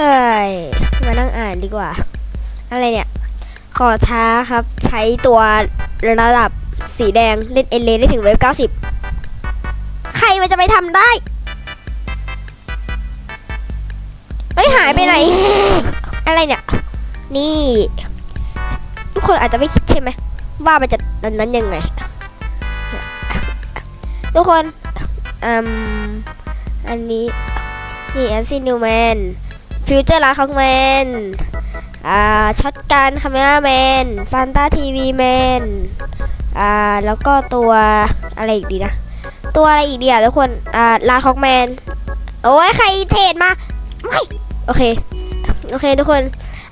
เฮ้ย มานั่งอ่านดีกว่า อะไรเนี่ย ขอท้าครับ ใช้ตัวระดับสีแดงเล่นเอเลได้ถึงเวฟ90 ใครมันจะไปทำได้เฮ้ยหายไปไหน อะไรเนี่ย นี่ ทุกคนอาจจะไม่คิดใช่ไหม ว่ามันจะนั้นนั้นยังไง ทุกคน อืม อันนี้ นี่แอซินิวแมน ฟิวเจอร์ลาของแมนอ่าช็อตการคาเมราแมนซานต้าทีวีแมนอ่าแล้วก็ตัวอะไรอีกดีนะ ตัวอะไรอีกดีอะทุกคนอ่าลาของแมนโอ้ยใครเทรดมาไม่โอเคโอเคทุกคน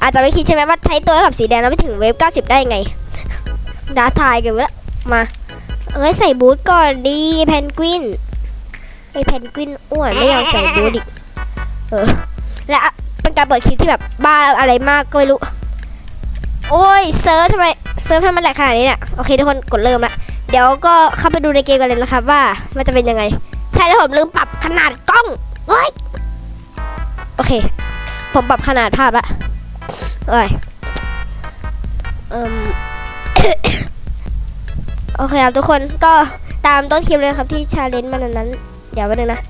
อาจจะไม่คิดใช่ไหมว่าใช้ตัวระดับสีแดงแล้วไม่ถึงเวฟ90 ได้ยังไงดาทายกันแล้วมาเอ้ยใส่บูทก่อนดีแพนกวินไอแพนกวินอ้วนไม่ยอมใส่บูทอีกเออและ การเปิดคลิปที่แบบบ้าอะไรมากก็ไม่รู้ โอ้ยเซิร์ฟทำไมเซิร์ฟทำไมแหลกขนาดนี้เนี่ยโอเคทุกคนกดเริ่มละเดี๋ยวก็เข้าไปดูในเกมกันเลยนะครับว่ามันจะเป็นยังไง ใช่แล้วผมลืมปรับขนาดกล้องเฮ้ยโอเค ผมปรับขนาดภาพละเอ้ยเอืมโอเคครับทุกคนก็ตามต้นคลิปเลยครับที่ชาเลนจ์มันนั้น เดี๋ยวไปบนึงนะ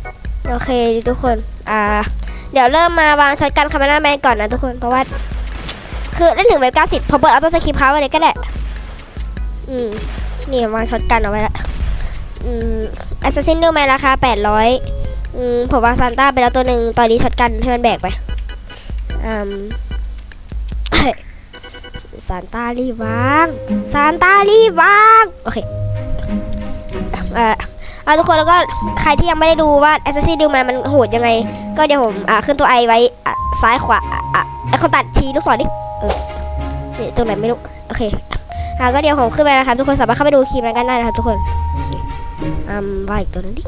โอเคทุกคน อ่า เดี๋ยวเริ่มมาวางช็อตกันคาเมราแมนก่อนนะทุกคน เพราะว่า คือเล่นถึงเวฟเก้าสิบพอเปิดเอาตัวสคริปต์ค้าไว้เลยก็ได้ อืม นี่วางช็อตกันเอาไว้ละ อืมแอสซัสซินดูไหมราคาแปดร้อยอืม ผมวางซานต้าไปแล้วตัวหนึ่งตอนนี้ช็อตกันให้มันแบกไป อืมซานต้ารีบวางซานต้ารีบวาง โอเค เอ่อ อาทุกคนแล้วก็ใครที่ยังไม่ได้ดูว่า Assassin's Creed มันโหดยังไง ก็เดี๋ยวผมอ่าขึ้นตัวไอไว้อะซ้ายขวาอะอะไอคนตัดชี้ลูกศรดิเออนี่ตรงไหนไม่รู้โอเคอ่าก็เดี๋ยวผมขึ้นไปนะครับทุกคนสามารถเข้าไปดูคลิปนั้นกันได้นะครับทุกคนโอเคอืมว่าอีกตัวนึงดิ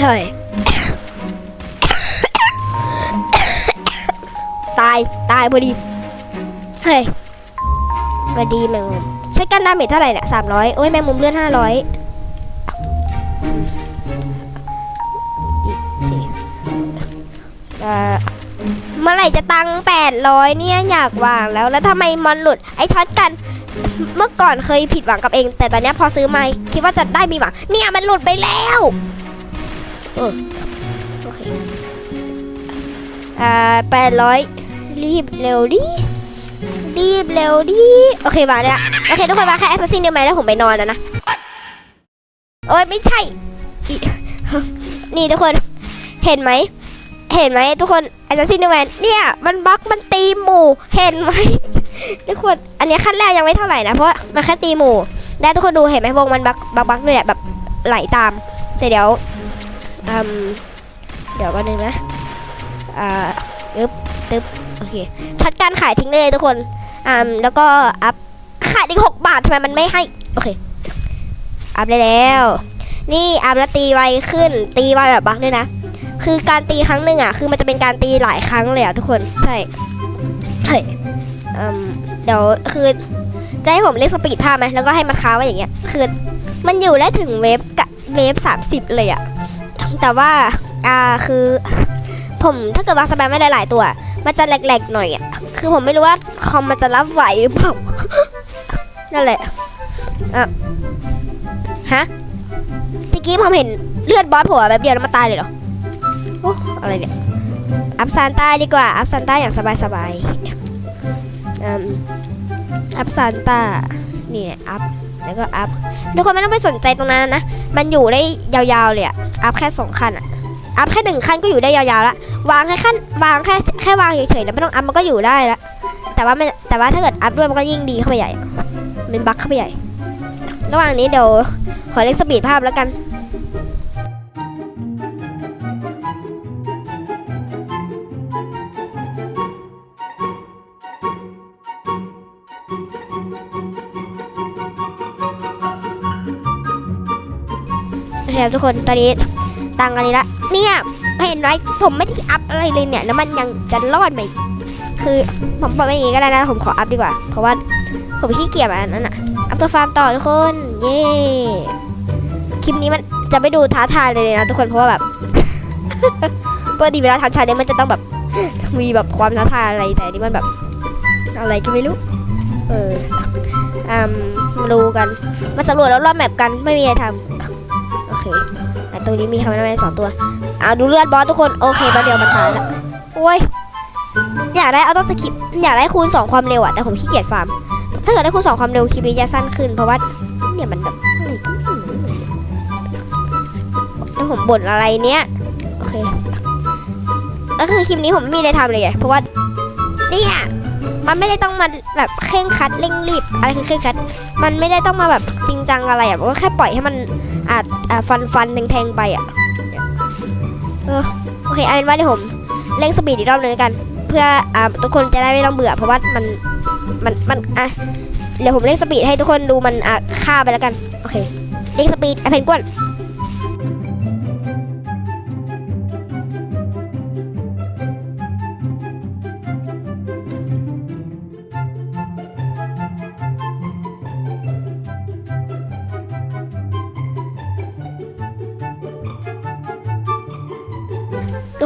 เฮ้ยตาย ตายพอดี เฮ้ยพอดีแมงมุม ใช้กันดาเมจเท่าไหร่เนี่ยสามร้อยโอ้ยแมงมุมเลือดห้าร้อยเมื่อไหร่จะตังแปดร้อยเนี่ยอยากวางแล้วแล้วทำไมมันหลุดไอช็อตกัน เมื่อก่อนเคยผิดหวังกับเอง แต่ตอนเนี้ยพอซื้อมาคิดว่าจะได้มีหวัง เนี่ยมันหลุดไปแล้วเออโอเคอ่าแปดร้อยรีบเร็วดิ รีบเร็วดิโอเคมาแล้วโอเคทุกคนมาแค่แอสซัสซินเดียวไหมแล้วผมไปนอนแล้วนะโอ้ยไม่ใช่ นี่ทุกคนเห็นไหมเห็นไหมทุกคนแอสซัสซินเดียวแมนเนี่ยมันบล็อกมันตีหมู่เห็นไหมทุกคนอันนี้ขั้นแรกยังไม่เท่าไหร่นะเพราะมันแค่ตีหมู่ได้ทุกคนดูเห็นไหมวงมันบักบักบักเลยอะแบบไหลตามแต่เดี๋ยวเดี๋ยววันนึงนะอ่าตึ๊บตึ๊บ โอเคช็อตการขายทิ้งได้เลยทุกคนอ่าแล้วก็อัพขาดอีกหกบาททำไมมันไม่ให้ โอเค อัพได้แล้ว นี่อัพแล้วตีไวขึ้น ตีไวแบบบักด้วยนะ คือการตีครั้งหนึ่งอะ คือมันจะเป็นการตีหลายครั้งเลยอะทุกคน ใช่เฮ้ยอืมเดี๋ยวคือจะให้ผมเรียกสปีดภาพไหมแล้วก็ให้มันค้าไว้อย่างเงี้ย คือมันอยู่ได้ถึงเวฟกะเวฟสามสิบเลยอะ แต่ว่า อ่า คือ ผมถ้าเกิดวางสแปมไม่หลายๆตัว มันจะแหลกๆหน่อยอะ คือผมไม่รู้ว่าคอมมันจะรับไหวหรือเปล่า นั่นแหละอะฮะเมื่อกี้ผมเห็นเลือดบอสผล่มาแบบเดียวแล้วมาตายเลยเหรอ โอ้อะไรเนี่ย อัพซานต้าดีกว่า อัพซานต้าอย่างสบายๆอืมอัพซานต้านี่เนี่ยอัพ แล้วก็อัพ ทุกคนไม่ต้องไปสนใจตรงนั้นนะ มันอยู่ได้ยาวๆเลยอะอัพแค่สองขั้นอะอัพแค่หนึ่งขั้นก็อยู่ได้ยาวๆละ วางแค่ขั้นวางแค่แค่วางเฉยๆแล้วไม่ต้องอัพมันก็อยู่ได้ละแต่ว่ามันแต่ว่าถ้าเกิดอัพด้วยมันก็ยิ่งดีเข้าไปใหญ่มันบั๊กเข้าไปใหญ่ ระหว่างนี้เดี๋ยวขอเล็กสปีดภาพแล้วกันโอเคทุกคนตอนนี้ตังกันนี้ละเนี่ย เห็นไหมผมไม่ได้อัพอะไรเลยเนี่ย แล้วมันยังจะรอดไหมคือผมบอกอย่างงี้ก็ได้นะ ผมขออัพดีกว่า เพราะว่าผมขี้เกียจอันนั้นอะอัพตัวฟาร์มต่อทุกคน เย้ คลิปนี้มันจะไม่ดูท้าทายเลยนะ ทุกคนเพราะว่าแบบปกติเวลาทำชาเนี่ยมันจะต้องแบบมีแบบความท้าทายอะไรแต่นี่มันแบบ อะไรก็ไม่รู้ เอออืมมาดูกัน มาสำรวจแล้วรอบแมปกันไม่มีอะไรทำโอเคตรงนี้มีคาร์แมนสองตัว อ่าดูเลือดบอสทุกคนโอเคบอสเดียวมันตายละโอ้ยอยากได้เอาต้องสกิปอยากได้คูณสองความเร็วอะแต่ผมขี้เกียจฟาร์มถ้าเกิดได้คูณสองความเร็วคลิปนี้จะสั้นขึ้น เพราะว่าเนี่ยมันแบบอะไรก็ไม่รู้แล้วผมบ่นอะไรเนี้ยโอเคแล้วคือคลิปนี้ผมไม่มีอะไรทำเลยไงเพราะว่าเนี่ยมันไม่ได้ต้องมาแบบเคร่งคัดเร่งรีบอะไรคือเคร่งคัด มันไม่ได้ต้องมาแบบจริงจังอะไรอะก็แค่ปล่อยให้มันอาจอ่าฟันฟันแทงๆไปอะ เออโอเคเอาเป็นว่าเดี๋ยวผมเร่งสปีดอีกรอบนึงแล้วกัน เพื่ออ่าทุกคนจะได้ไม่ต้องเบื่อ เพราะว่ามันมันมันอะเดี๋ยวผมเร่งสปีดให้ทุกคนดูมันอะฆ่าไปแล้วกันโอเคเร่งสปีดอเพนกวน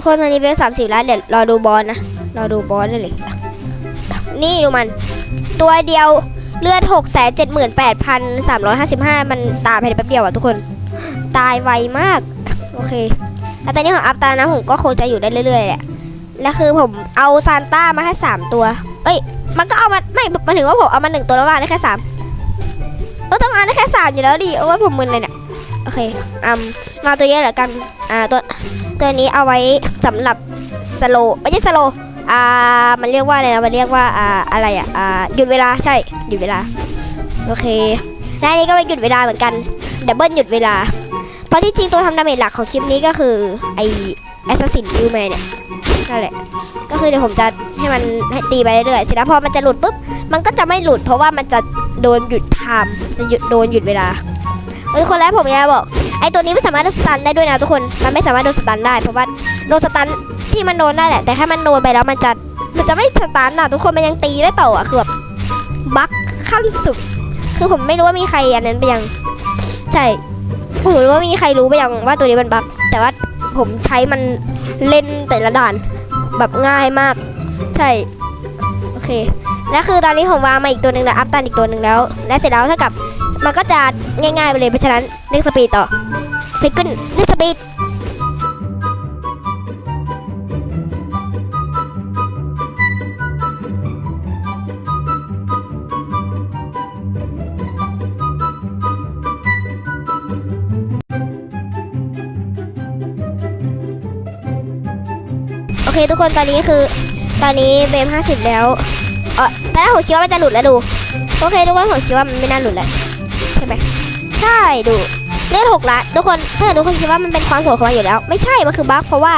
ทุกคนตอนนี้เป็นสามสิบแล้วเดี๋ยวรอดูบอลนะ รอดูบอลได้เลย นี่ดูมัน ตัวเดียวเลือด6 7 8 3 5 5 มันตายภายในแป๊บเดียวอะทุกคน ตายไวมาก โอเคแล้วตอนนี้ของอัพตานะผมก็คงจะอยู่ได้เรื่อยๆแหละ แล้วคือผมเอาซานต้ามาแค่สามตัว เอ้ย มันก็เอามา ไม่มายถึงว่าผมเอามาหนึ่งตัวแล้วมาได้แค่สามเออต้องมาได้แค่สามอยู่แล้วดิโอ้ยผมมึนเลยเนี่ย โอเคอืมมาตัวเยอะเหลือกัน อ่าตัว ตัวนี้เอาไว้สำหรับสโลไม่ใช่สโลอ่ามันเรียกว่าอะไรนะมันเรียกว่าอ่าอะไรอะอ่าหยุดเวลาใช่หยุดเวลาโอเคและอันนี้ก็เป็นหยุดเวลาเหมือนกันดับเบิลหยุดเวลา เพราะที่จริงตัวทำดาเมจหลักของคลิปนี้ก็คือไอแอสซัสซินยูแมนเนี่ยนั่นแหละก็คือเดี๋ยวผมจะให้มันให้ตีไปเรื่อยๆเสร็จแล้วพอมันจะหลุดปุ๊บมันก็จะไม่หลุด เพราะว่ามันจะโดนหยุดไทม์จะหยุดโดนหยุดเวลาเอ้ยคนแรกผมจะบอก ไอตัวนี้ไม่สามารถโดนสตันได้ด้วยนะทุกคน มันไม่สามารถโดนสตันได้ เพราะว่าโดนสตันที่มันโดนได้แหละ แต่ถ้ามันโดนไปแล้วมันจะมันจะไม่สตันอะทุกคน มันยังตีได้ต่ออะคือแบบบั๊กขั้นสุด คือผมไม่รู้ว่ามีใครอันนั้นไปยัง ใช่ผมไม่รู้ว่ามีใครรู้ไปยังว่าตัวนี้มันบั๊กแต่ว่าผมใช้มันเล่นแต่ละด่านแบบง่ายมาก ใช่ โอเค แล้วคือตอนนี้ผมวางมาอีกตัวหนึ่งแล้วอัพตันอีกตัวหนึ่งแล้ว และเสร็จแล้วเท่ากับมันก็จะง่ายๆไปเลยเพราะฉะนั้นเร่งสปีดต่อ เพกขึ้นเร่งสปีดโอเคทุกคนตอนนี้คือ ตอนนี้เบมห้าสิบแล้วเออแต่แรกผมคิดว่ามันจะหลุดแล้วดู โอเคทุกคนผมคิดว่ามันไม่น่าหลุดแล้วใช่ไหมใช่ดู เลือดหกละทุกคนถ้าเกิดทุกคนคิดว่ามันเป็นความโหดของมันอยู่แล้ว ไม่ใช่มันคือบั๊กเพราะว่า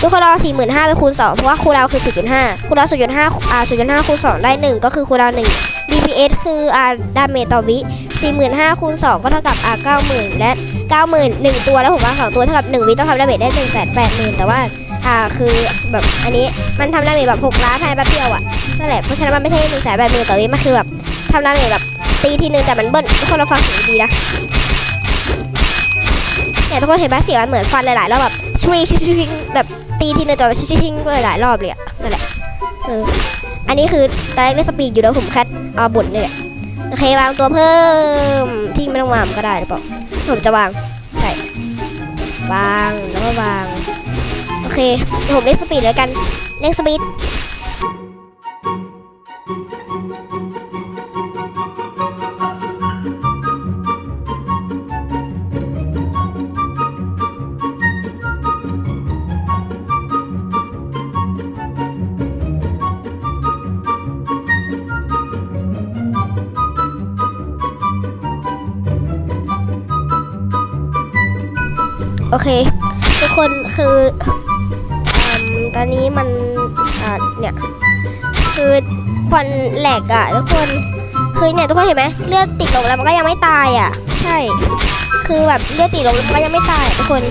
ทุกคนเอาสี่หมื่นห้าไปคูณสองเพราะว่าคูณดาคือศูนย์จุดห้าคูณดาวศูนย์จุดห้าอ่าศูนย์จุดห้าคูณสองได้หนึ่งก็คือคูณดาหนึ่ง DPS คืออ่าดาเมจต่อวิสี่หมื่นห้าคูณสองก็เท่ากับอ่าเก้าหมื่นและเก้าหมื่นหนึ่งตัวแล้วผมว่าสองตัวเท่ากับหนึ่งวิต้องทำดาเมจได้หนึ่งแสนแปดหมื่นแต่ว่าอ่าคือแบบอันนี้มันทำดาเมจแบบ6ล้านภายในแป๊บเดียวอะนั่นแหละเพราะฉะนั้นมันไม่ใช่หนึ่งแสนแปดหมื่นต่อวิมันคือแบบทำดาเมจแบบตีทีนึงแต่มันเบิ้ลทุกคนเราฟังเสียงดีนะ เนี่ยทุกคนเห็นไหมเสียงมันเหมือนฟันหลายๆรอบแบบช่วยชิชิงแบบตีทีนึงแต่แบบชิชิงหลายๆรอบเลยอะนั่นแหละเอออันนี้คือตอนแรกได้สปีดอยู่แล้วผมแค่เอาบ่นเลยโอเควางตัวเพิ่มที่ไม่ต้องวางก็ได้หรือเปล่าผมจะวางใช่วางแล้วก็วางโอเคผมเล่นสปีดแล้วกันเล่นสปีด โอเค ทุกคนคืออตอนนี้มันเนี่ยคือผ่อนแหลกอะทุกคนคือเนี่ยทุกคนเห็นไหมเลือดติดลงแล้วมันก็ยังไม่ตายอะใช่ คือแบบเลือดติดลงแล้วมันก็ยังไม่ตายทุกคน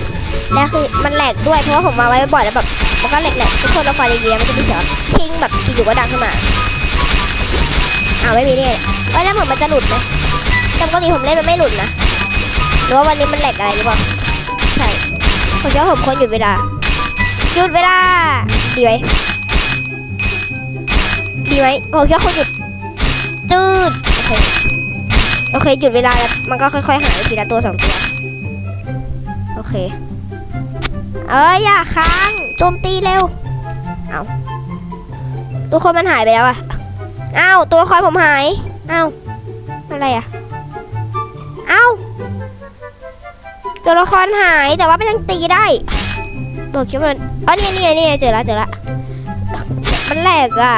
แล้วคือมันแหลกด้วยเพราะว่าผมมาไว้บ่อยแล้วแบบมันก็แหลกๆทุกคนเราไฟดีๆมันจะมีเสียงชิงแบบอยู่ก็ดังขึ้นมาอ้าวไม่มีเนี่ยว่าแล้วเหมือนมันจะหลุดไหมแต่ปกติผมเล่นมันไม่หลุดนะหรือว่าวันนี้มันแหลกอะไรหรือเปล่า ใช่ผมคิดว่าผมควรหยุดเวลา หยุดเวลา ดีไหมดีไหมโอเคคุณหยุดจืดโอเคโอเคหยุดเวลาแล้วมันก็ค่อยๆหายทีละตัวสองตัว โอเค เอ้ยอย่าค้างโจมตีเร็ว เอาตัวคนมันหายไปแล้วอะอ้าวตัวละครผมหาย อ้าวอะไรอะอ้าว ตัวละครหายแต่ว่าไม่ยังตีได้บอกคิดว่าอ๋อเนี่ยเนี่ยเนี่ยเจอแล้วเจอแล้วมันแหลกอะ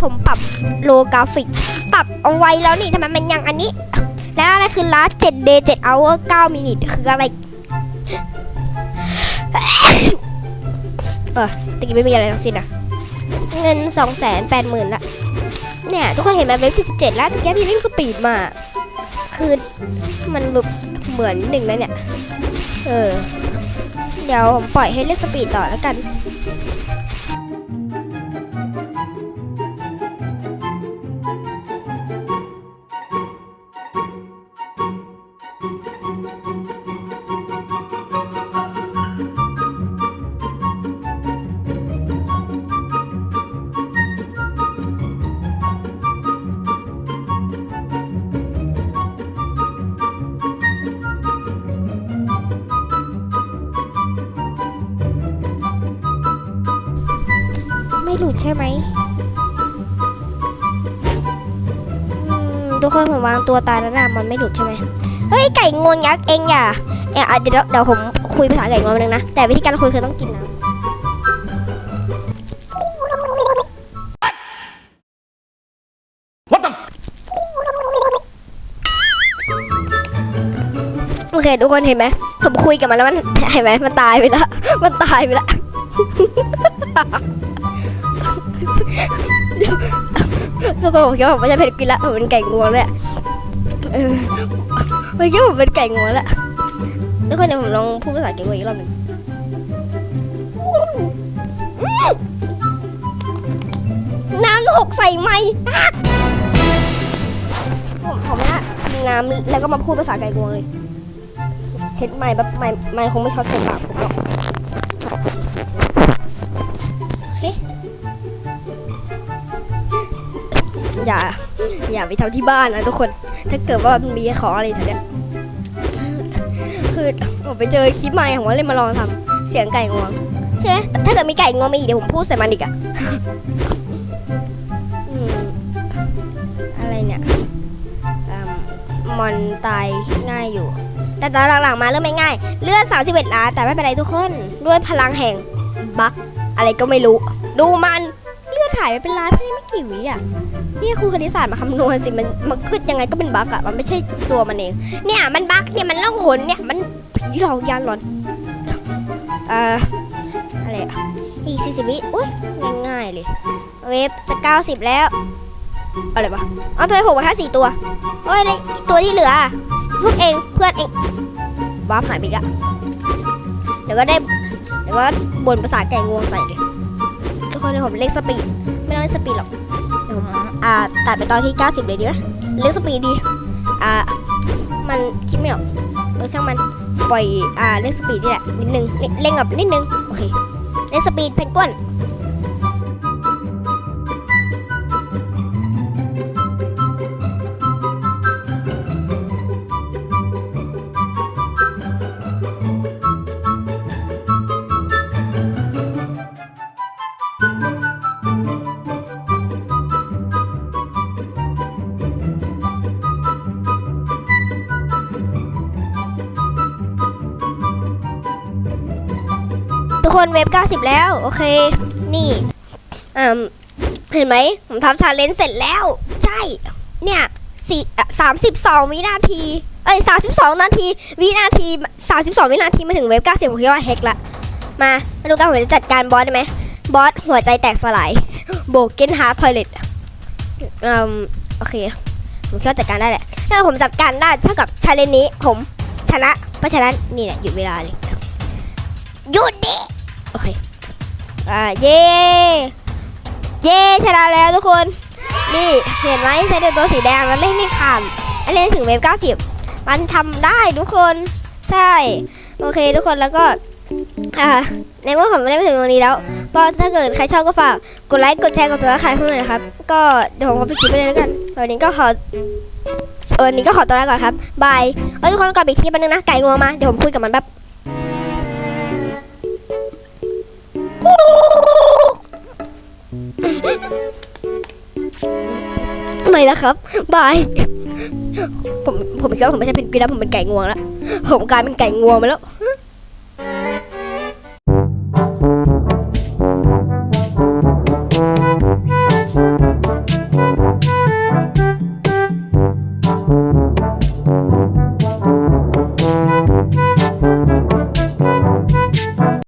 ผมปรับโลกราฟิก ปรับเอาไว้แล้วนี่ทำไมมันยังอันนี้ แล้วอะไรคือ last 7 day 7 hour 9 minute คืออะไรเออตะกี้ไม่มีอะไรทั้งสิ้นอะเงิน2 8 0 0 0 0ละเนี่ย ทุกคนเห็นไหมเว็บที่17แล้วตะกี้พี่วิ่งสปีดมา คือมันแบบ เหมือนหนึ่งแล้วเนี่ย เออ เดี๋ยวผมปล่อยให้เล่นสปีดต่อแล้วกัน ใช่ไหมอืมทุกคนผมวางตัวตายแล้วนะมันไม่หลุดใช่ไหมเฮ้ยไก่งวงยักษ์เองอย่าเอะเดี๋ยวเดี๋ยวผมคุยภาษาไก่งวงนึงนะ แต่วิธีการคุยคือต้องกินน้ำ What the โอเคทุกคนเห็นไหมผมคุยกับมันแล้วมันเห็นไหมมันตายไปแล้วมันตายไปแล้ว ทุกคนผมคิดว่าผมไม่ใช่เพนกวินละผมเป็นไก่งวงเลยอะเออผมคิดว่าผมเป็นไก่งวงแล้วทุกคนเดี๋ยวผมลองพูดภาษาไก่งวงอีกรอบหนึ่งน้ำหกใส่ไม้ผมผมนะนน้ำแล้วก็มาพูดภาษาไก่งวงเลย เช็ดไม้แบบไม้ไม้คงไม่ช็อตใส่ปากผม อย่าอย่าไปทำที่บ้านนะทุกคน ถ้าเกิดว่ามีของอะไรแถวเนี้ยคือผมไปเจอคลิปใหม่ผมก็เลยมาลองทำเสียงไก่งวงใช่ไหมถ้าเกิดมีไก่งวงมาอีกเดี๋ยวผมพูดใส่มันอีกอะอะไรเนี่ยอมอนตายง่ายอยู่ แต่ตอนหลังๆมาเริ่มไม่ง่ายเลือด31ล้านแต่ไม่เป็นไรทุกคน ด้วยพลังแห่งบัคอะไรก็ไม่รู้ ดูมัน ถ่ายไปเป็นล้านภายในไม่กี่วิอะนี่ครูคณิตศาสตร์มาคำนวณสิมันมันขึ้นยังไงก็เป็นบัคอะมันไม่ใช่ตัวมันเองเนี่ยมันบัคเนี่ยมันล่องหนเนี่ยมันผีหลอกยานหลอนเอ่ออะไรอะอีก40วิอุ้ยง่ายๆเลย เว็บจะ90แล้วอะไรวะเอาทำไมผมมาแค่สี่ตัวโอ้ยแล้วอีกตัวที่เหลือพวกเองเพื่อนเองวาหายไปละเดี๋ยวก็ได้เดี๋ยวก็บนภาษาไก่งวงใส่เลย ทุกคนเดี๋ยวผมเล่นสปีดไม่ต้องเล่นสปีดหรอกเดี๋ยวผมอ่าตัดไปตอนที่ 90 เลยดีไหมเล่นสปีดดีอ่ามันคิดไม่ออกเออช่างมันปล่อยอ่าเล่นสปีดนี่แหละนิดนึงเล่นเล่นกับนิดนึงโอเคเล่นสปีดเพนกวิน คนเว็บ90 แล้ว โอเค นี่อ่าเห็นไหมผมทำชาเลนจ์เสร็จแล้ว ใช่ เนี่ยสี่สามสิบสองวินาที เอ้ยสามสิบสองนาที วินาทีสามสิบสองวินาทีมาถึงเว็บ90ผมคิดว่าเฮกละ มามาดูกันผมจะจัดการบอสได้ไหม บอสหัวใจแตกสลาย โบเกนฮาร์ทอยเลตอืมโอเค ผมคิดว่าจัดการได้แหละ ถ้าผมจัดการได้เท่ากับชาเลนจ์นี้ผมชนะ เพราะฉะนั้นนี่แหละหยุดเวลาเลย หยุดดิ โอเค อ่า เย่เย่ชนะแล้วทุกคน นี่เห็นไหมใช้ตัวสีแดงมันเล่นไม่ขาดเล่นถึงเวฟ90 มันทำได้ทุกคน ใช่ โอเคทุกคนแล้วก็อ่าในเมื่อผมไม่ได้ไปถึงตรงนี้แล้ว ก็ถ้าเกิดใครชอบก็ฝากกดไลค์กดแชร์กดติดตามใครพิ่นั้นนะครับ ก็เดี๋ยวผมไปคลิปไปเลยแล้วกันวันนี้ก็ขอวันนี้ก็ขอตัวลาก่อนครับบายเอ้ทุกคนก่อนไปที่แป๊บนึงนะไก่งวงมาเดี๋ยวผมคุยกับมันแบบ ไม่ละครับ บาย ผม ผมคิดว่าผมไม่ใช่เพนกวินแล้วผมเป็นไก่งวงแล้ว ผมกลายเป็นไก่งวงไปแล้ว